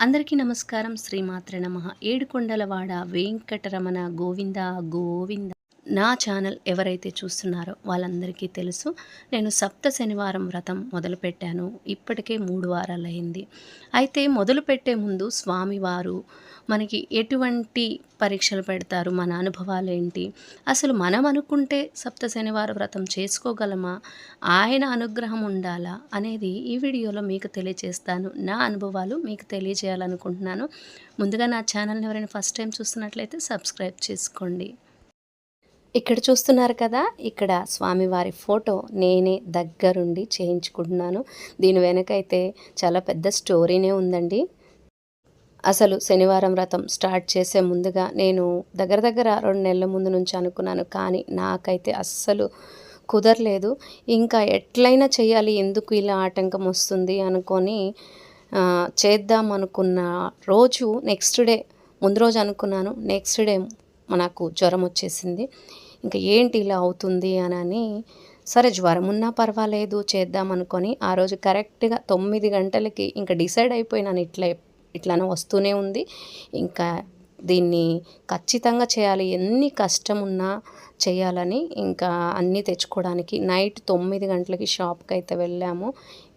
అందరికీ నమస్కారం. శ్రీమాత్ర నమ. ఏడుకొండలవాడ వెంకటరమణ గోవింద గోవింద. నా ఛానల్ ఎవరైతే చూస్తున్నారో వాళ్ళందరికీ తెలుసు. నేను సప్త శనివారం వ్రతం మొదలుపెట్టాను. ఇప్పటికే మూడు వారాలు అయింది అయితే మొదలుపెట్టే ముందు స్వామివారు మనకి ఎటువంటి పరీక్షలు పెడతారు? మన అనుభవాలు ఏంటి అసలు మనం అనుకుంటే సప్త శనివార వ్రతం చేసుకోగలమా? ఆయన అనుగ్రహం ఉండాలా? అనేది ఈ వీడియోలో మీకు తెలియజేస్తాను నా అనుభవాలు మీకు తెలియజేయాలనుకుంటున్నాను. ముందుగా నా ఛానల్ని ఎవరైనా ఫస్ట్ టైం చూస్తున్నట్లయితే సబ్స్క్రైబ్ చేసుకోండి. ఇక్కడ చూస్తున్నారు కదా ఇక్కడ స్వామివారి ఫోటో నేనే దగ్గరుండి చేయించుకుంటున్నాను. దీని వెనకైతే చాలా పెద్ద స్టోరీనే ఉందండి. అసలు శనివారం వ్రతం స్టార్ట్ చేసే ముందుగా నేను దగ్గర దగ్గర రెండు నెలల ముందు నుంచి అనుకున్నాను కానీ నాకైతే అస్సలు కుదరలేదు. ఇంకా ఎట్లయినా చేయాలి ఎందుకు ఇలా ఆటంకం వస్తుంది అనుకొని చేద్దాం అనుకున్న రోజు నెక్స్ట్ డే ముందు రోజు అనుకున్నాను. నెక్స్ట్ డే నాకు జ్వరం వచ్చేసింది. ఇంకా ఏంటి ఇలా అవుతుంది అని సరే జ్వరం ఉన్నా పర్వాలేదు చేద్దాం అనుకొని ఆ రోజు కరెక్ట్గా తొమ్మిది గంటలకి ఇంకా డిసైడ్ అయిపోయినాను ఇట్లా ఇట్లానే వస్తూనే ఉంది. ఇంకా దీన్ని ఖచ్చితంగా చేయాలి ఎన్ని కష్టం ఉన్నా చేయాలని ఇంకా అన్నీ తెచ్చుకోవడానికి నైట్ తొమ్మిది గంటలకి షాప్కి అయితే వెళ్ళాము.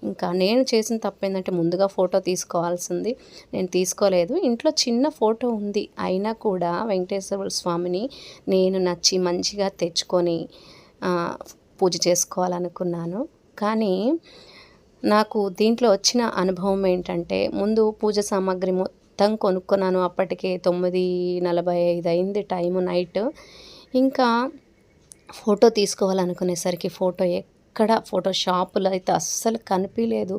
ఇంకా నేను చేసిన తప్పు ఏంటంటే ముందుగా ఫోటో తీసుకోవాల్సింది. నేను తీసుకోలేదు. ఇంట్లో చిన్న ఫోటో ఉంది. అయినా కూడా వెంకటేశ్వర స్వామిని నేను నచ్చి మంచిగా తెచ్చుకొని పూజ చేసుకోవాలనుకున్నాను. కానీ నాకు దీంట్లో వచ్చిన అనుభవం ఏంటంటే ముందు పూజ సామాగ్రి మొత్తం కొనుక్కున్నాను. అప్పటికే తొమ్మిది నలభై ఐదు అయింది టైము నైట్. ఇంకా ఫోటో తీసుకోవాలనుకునేసరికి ఫోటో ఎక్కడ ఫోటోషాపులు అయితే అస్సలు కనిపించలేదు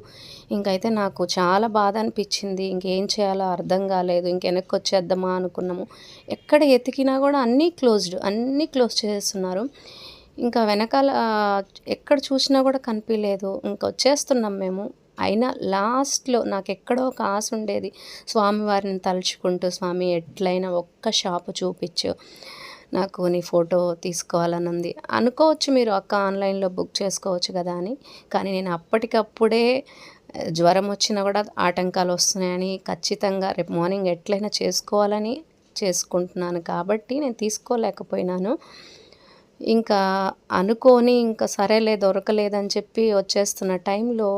ఇంకైతే నాకు చాలా బాధ అనిపించింది. ఇంకేం చేయాలో అర్థం కాలేదు. ఇంక వెనక్కి వచ్చేద్దామా అనుకున్నాము. ఎక్కడ ఎతికినా కూడా అన్నీ క్లోజ్డ్ అన్నీ క్లోజ్ చేస్తున్నారు ఇంకా వెనకాల ఎక్కడ చూసినా కూడా కనిపించలేదు ఇంకా వచ్చేస్తున్నాం మేము. అయినా లాస్ట్లో నాకు ఎక్కడో ఒక ఆశ ఉండేది. స్వామివారిని తలుచుకుంటూ స్వామి ఎట్లయినా ఒక్క షాపు చూపించు. నాకు నీ ఫోటో తీసుకోవాలని ఉంది అనుకోవచ్చు మీరు అక్క ఆన్లైన్లో బుక్ చేసుకోవచ్చు కదా అని. కానీ నేను అప్పటికప్పుడే జ్వరం వచ్చినా కూడా ఆటంకాలు వస్తున్నాయని ఖచ్చితంగా రేపు మార్నింగ్ ఎట్లయినా చేసుకోవాలని చేసుకుంటున్నాను కాబట్టి నేను తీసుకోలేకపోయినాను. ఇంకా అనుకోని ఇంకా సరేలే దొరకలేదని చెప్పి వచ్చేస్తున్న టైంలో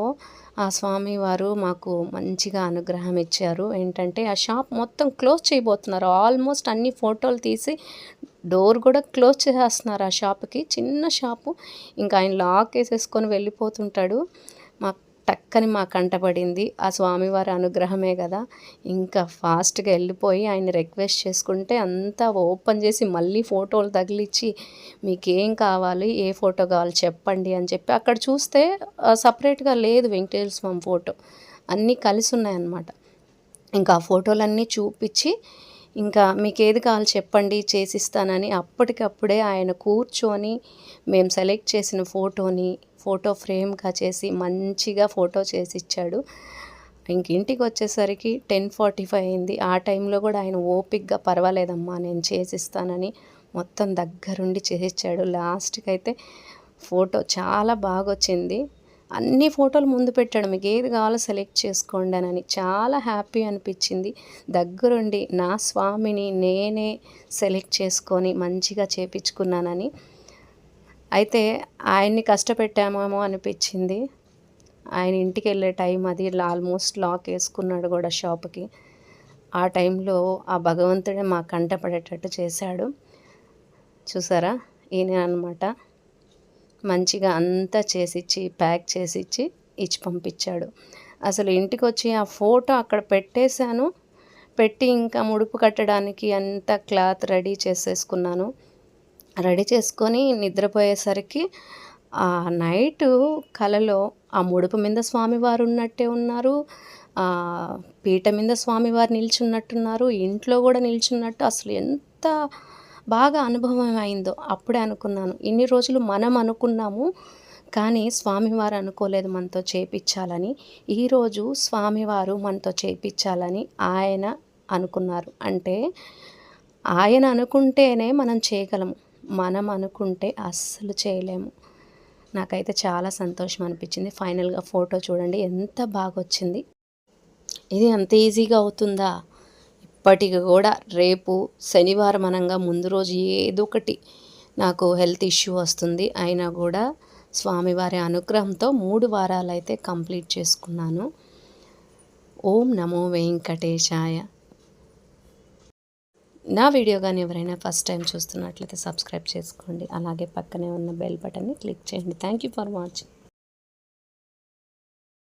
ఆ స్వామి వారు మాకు మంచిగా అనుగ్రహం ఇచ్చారు. ఏంటంటే ఆ షాప్ మొత్తం క్లోజ్ చేయబోతున్నారు. ఆల్మోస్ట్ అన్ని ఫోటోలు తీసి డోర్ కూడా క్లోజ్ చేసేస్తున్నారు ఆ షాప్కి చిన్న షాపు ఇంకా ఆయన లాక్ వేసేసుకొని వెళ్ళిపోతుంటాడు. మా టక్కని మా కంటపడింది ఆ స్వామివారి అనుగ్రహమే కదా. ఇంకా ఫాస్ట్గా వెళ్ళిపోయి ఆయన రిక్వెస్ట్ చేసుకుంటే అంతా ఓపెన్ చేసి మళ్ళీ ఫోటోలు తగిలిచ్చి మీకేం కావాలి? ఏ ఫోటో కావాలి? చెప్పండి అని చెప్పి అక్కడ చూస్తే సపరేట్గా లేదు వెంకటేశ్వర స్వామి ఫోటో. అన్నీ కలిసి ఉన్నాయన్నమాట. ఇంకా ఆ ఫోటోలన్నీ చూపించి ఇంకా మీకు ఏది కావాలి చెప్పండి చేసిస్తానని అప్పటికప్పుడే ఆయన కూర్చొని మేము సెలెక్ట్ చేసిన ఫోటోని ఫోటో ఫ్రేమ్గా చేసి మంచిగా ఫోటో చేసి ఇచ్చాడు ఇంక ఇంటికి వచ్చేసరికి టెన్ ఫార్టీ ఫైవ్ అయింది. ఆ టైంలో కూడా ఆయన ఓపిక్గా పర్వాలేదమ్మా నేను చేసిస్తానని మొత్తం దగ్గరుండి చేసిచ్చాడు. లాస్ట్కి అయితే ఫోటో చాలా బాగా వచ్చింది అన్ని ఫోటోలు ముందు పెట్టాడు మీకు ఏది కావాలో సెలెక్ట్ చేసుకోండి అని చాలా హ్యాపీ అనిపించింది. దగ్గరుండి నా స్వామిని నేనే సెలెక్ట్ చేసుకొని మంచిగా చేపించుకున్నానని అయితే ఆయన్ని కష్టపెట్టామేమో అనిపించింది. ఆయన ఇంటికి వెళ్ళే టైం అది ఆల్మోస్ట్ లాక్ వేసుకున్నాడు కూడా షాప్కి. ఆ టైంలో ఆ భగవంతుడే మా కంటపడేటట్టు చేశాడు. చూసారా? ఈయన అనమాట మంచిగా అంతా చేసిచ్చి ప్యాక్ చేసిచ్చి ఇచ్చి పంపించాడు. అసలు ఇంటికి వచ్చి ఆ ఫోటో అక్కడ పెట్టేశాను. పెట్టి ఇంకా ముడుపు కట్టడానికి అంత క్లాత్ రెడీ చేసేసుకున్నాను. రెడీ చేసుకొని నిద్రపోయేసరికి ఆ నైటు కలలో ఆ ముడుపు మీద స్వామివారు ఉన్నట్టే ఉన్నారు. పీట మీద స్వామివారు నిల్చున్నట్టున్నారు. ఇంట్లో కూడా నిల్చున్నట్టు అసలు ఎంత బాగా అనుభవం అయిందో అప్పుడే అనుకున్నాను. ఇన్ని రోజులు మనం అనుకున్నాము కానీ స్వామివారు అనుకోలేదు మనతో చేపించాలని. ఈరోజు స్వామివారు మనతో చేపించాలని ఆయన అనుకున్నారు. అంటే ఆయన అనుకుంటేనే మనం చేయగలము. మనం అనుకుంటే అస్సలు చేయలేము. నాకైతే చాలా సంతోషం అనిపించింది. ఫైనల్గా ఫోటో చూడండి ఎంత బాగా వచ్చింది ఇది అంత ఈజీగా అవుతుందా? ఇప్పటికి కూడా రేపు శనివారం అనంగా ముందు రోజు ఏదో ఒకటి నాకు హెల్త్ ఇష్యూ వస్తుంది. అయినా కూడా స్వామివారి అనుగ్రహంతో మూడు వారాలు అయితే కంప్లీట్ చేసుకున్నాను. ఓం నమో వెంకటేశాయ. నా వీడియో కానీ ఎవరైనా ఫస్ట్ టైం చూస్తున్నట్లయితే సబ్స్క్రైబ్ చేసుకోండి. అలాగే పక్కనే ఉన్న బెల్ బటన్ని క్లిక్ చేయండి. Thank you for watching.